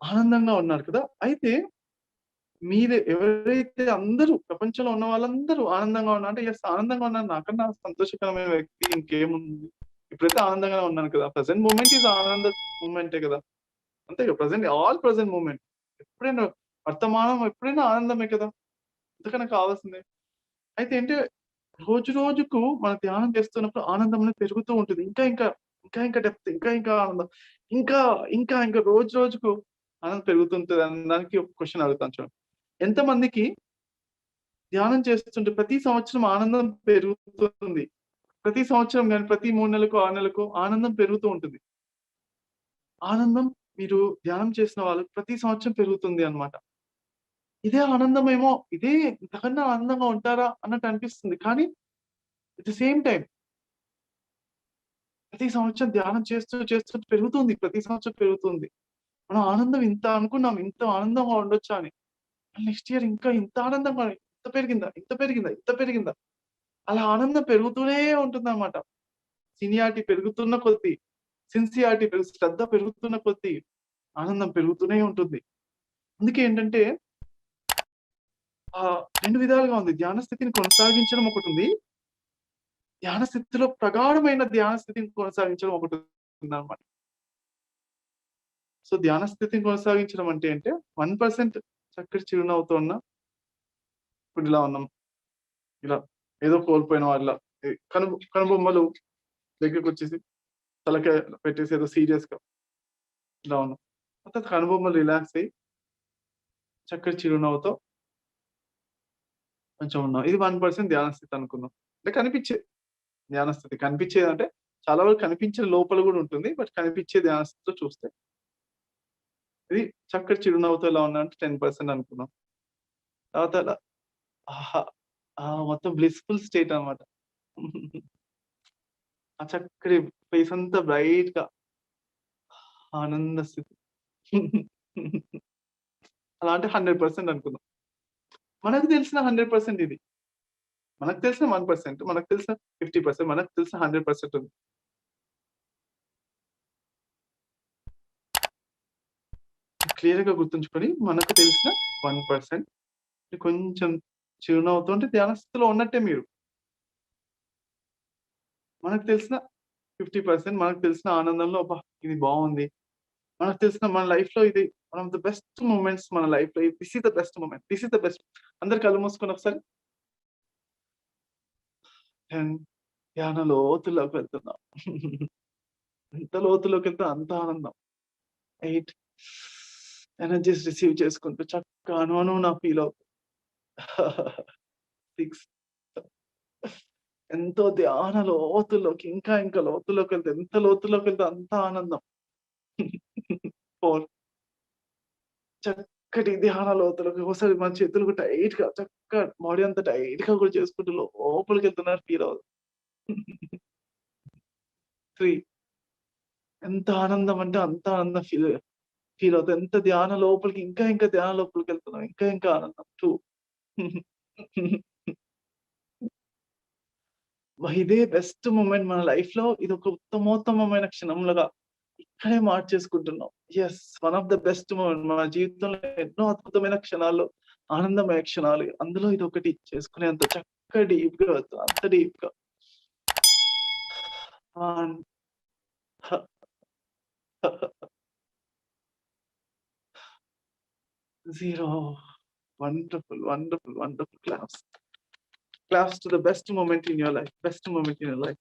ఆనందంగా ఉన్నారు కదా! అయితే మీరు ఎవరైతే అందరూ ప్రపంచంలో ఉన్న వాళ్ళందరూ ఆనందంగా ఉన్నారు అంటే యెస్ ఆనందంగా ఉన్నారు నాకన్నా సంతోషకరమైన వ్యక్తి ఇంకేముంది? ఇప్పుడైతే ఆనందంగానే ఉన్నాను కదా! ప్రజెంట్ మూమెంట్ ఇది ఆనంద మూమెంటే కదా! అంతే కదా! Present all present moment. ఎప్పుడైనా వర్తమానం ఎప్పుడైనా ఆనందమే కదా! అందుకనే కావాల్సిందే అయితే ఏంటి రోజు రోజుకు మన ధ్యానం చేస్తున్నప్పుడు ఆనందం అనేది పెరుగుతూ ఉంటుంది. ఇంకా ఇంకా, ఇంకా ఇంకా డెప్త్ ఇంకా ఇంకా ఆనందం. ఇంకా ఇంకా ఇంకా రోజు రోజుకు ఆనందం పెరుగుతుంటుంది అనడానికి ఒక క్వశ్చన్ అడుగుతాను చూడండి. ఎంతమందికి ధ్యానం చేస్తుంటే ప్రతి సంవత్సరం ఆనందం పెరుగుతుంది. ప్రతి సంవత్సరం కానీ ప్రతి మూడు నెలలకు ఆ నెలకు ఆనందం పెరుగుతూ ఉంటుంది. ఆనందం మీరు ధ్యానం చేసిన వాళ్ళకి ప్రతి సంవత్సరం పెరుగుతుంది అన్నమాట. ఇదే ఆనందమేమో ఇదే ఇంతకన్నా ఆనందంగా ఉంటారా అన్నట్టు అనిపిస్తుంది. కానీ ఇట్ ద సేమ్ టైం ప్రతి సంవత్సరం ధ్యానం చేస్తూ చేస్తూ పెరుగుతుంది. ప్రతి సంవత్సరం పెరుగుతుంది. మన ఆనందం ఇంత అనుకున్నాం. ఇంత ఆనందంగా ఉండొచ్చా అని. నెక్స్ట్ ఇయర్ ఇంకా ఇంత ఆనందంగా ఇంత పెరిగిందా? ఇంత పెరిగిందా? ఇంత పెరిగిందా? అలా ఆనందం పెరుగుతూనే ఉంటుంది అనమాట సీనియారిటీ పెరుగుతున్న కొద్దీ, సిన్సియారిటీ పెరుగు శ్రద్ధ పెరుగుతున్న కొద్దీ ఆనందం పెరుగుతూనే ఉంటుంది. అందుకే ఏంటంటే ఆ రెండు విధాలుగా ఉంది. ధ్యాన స్థితిని కొనసాగించడం ఒకటి ఉంది ధ్యాన స్థితిలో ప్రగాఢమైన ధ్యాన స్థితిని కొనసాగించడం ఒకటి ఉంది అనమాట సో, ధ్యాన స్థితిని కొనసాగించడం అంటే అంటే వన్ పర్సెంట్ చక్కటి చిరునవ్వుతో ఉన్న ఇప్పుడు ఇలా ఉన్నాం. ఇలా ఏదో కోల్పోయిన వాళ్ళ కను కనుబొమ్మలు దగ్గరకొచ్చేసి తలకాయ పెట్టేసి ఏదో సీరియస్‌గా ఇలా ఉన్నాం. తర్వాత కనుబొమ్మలు రిలాక్స్ అయ్యి చక్కటి చిరునవ్వుతో కొంచెం ఉన్నాం. ఇది వన్ పర్సెంట్ ధ్యాన స్థితి అనుకున్నాం అంటే కనిపించే ధ్యాన స్థితి. కనిపించేదంటే చాలా వరకు కనిపించే లోపల కూడా ఉంటుంది. బట్ కనిపించే ధ్యాన స్థితితో చూస్తే ఇది చక్కటి చిరునవ్వుతో ఎలా ఉన్నా అంటే టెన్ పర్సెంట్ అనుకున్నాం. తర్వాత మొత్తం బ్లిస్ఫుల్ స్టేట్ అనమాట ఆ చక్కటి ఫేస్ అంతా బ్రైట్గా ఆనంద స్థితి. అలా అంటే హండ్రెడ్ పర్సెంట్ అనుకుందాం మనకు తెలిసిన హండ్రెడ్ పర్సెంట్ ఇది. మనకు తెలిసిన వన్ పర్సెంట్ మనకు తెలిసిన ఫిఫ్టీ పర్సెంట్ మనకు తెలిసిన హండ్రెడ్ పర్సెంట్ ఉంది. క్లియర్గా గుర్తుంచుకొని మనకు తెలిసిన వన్ పర్సెంట్ కొంచెం చిరునవ్వుతో అంటే ధ్యానస్థితిలో ఉన్నట్టే మీరు. మనకు తెలిసిన 50% మనకు తెలిసిన ఆనందంలో అబ్బా! ఇది బాగుంది మనకు తెలిసిన మన లైఫ్‌లో ఇది one of the best moments మన లైఫ్‌లో this is the best moment this is the best. అందరు కళ్ళు మూసుకొని ఒకసారి. ధ్యాన లోతుల్లోకి వెళ్తున్నాం. ఎంత లోతులోకెళ్తే అంత ఆనందం. ఎయిట్ ఎనర్జీస్ రిసీవ్ చేసుకుంటూ చక్కగా అణువణువున ఫీల్ సిక్స్ ఎంతో ధ్యాన లోతుల్లోకి ఇంకా ఇంకా లోతుల్లోకెళ్తే ఎంత లోతుల్లోకెళ్తే అంత ఆనందం. ఫోర్ చక్కటి ధ్యాన లోతులోకి ఒకసారి మన చేతులకు టైట్‌గా చక్కగా బాడీ అంతా టైట్‌గా కూడా చేసుకుంటూ లోపలికి వెళ్తున్నారు ఫీల్ అవుదాం. 3 ఎంత ఆనందం అంటే అంత ఆనందం ఫీల్ ఫీల్ అవుతాం. ఎంత ధ్యాన లోపలికి ఇంకా ఇంకా ధ్యాన లోపలికి వెళ్తున్నాం ఇంకా ఇంకా ఆనందం. టూ ఇదే బెస్ట్ మూమెంట్ మన లైఫ్లో ఇది ఒక ఉత్తమోత్తమమైన క్షణంలాగా ఇక్కడే మార్చేసుకుంటున్నాం. Yes one of the best moment మన జీవితంలో ఎన్నో అద్భుతమైన క్షణాలు ఆనందమయ క్షణాలు. అందులో ఇది ఇదొకటి చేసుకునేంత చక్కగా డీప్‌గా అంత డీప్గా zero. Wonderful, wonderful, wonderful claps. Claps to the best moment in your life, best moment in your life.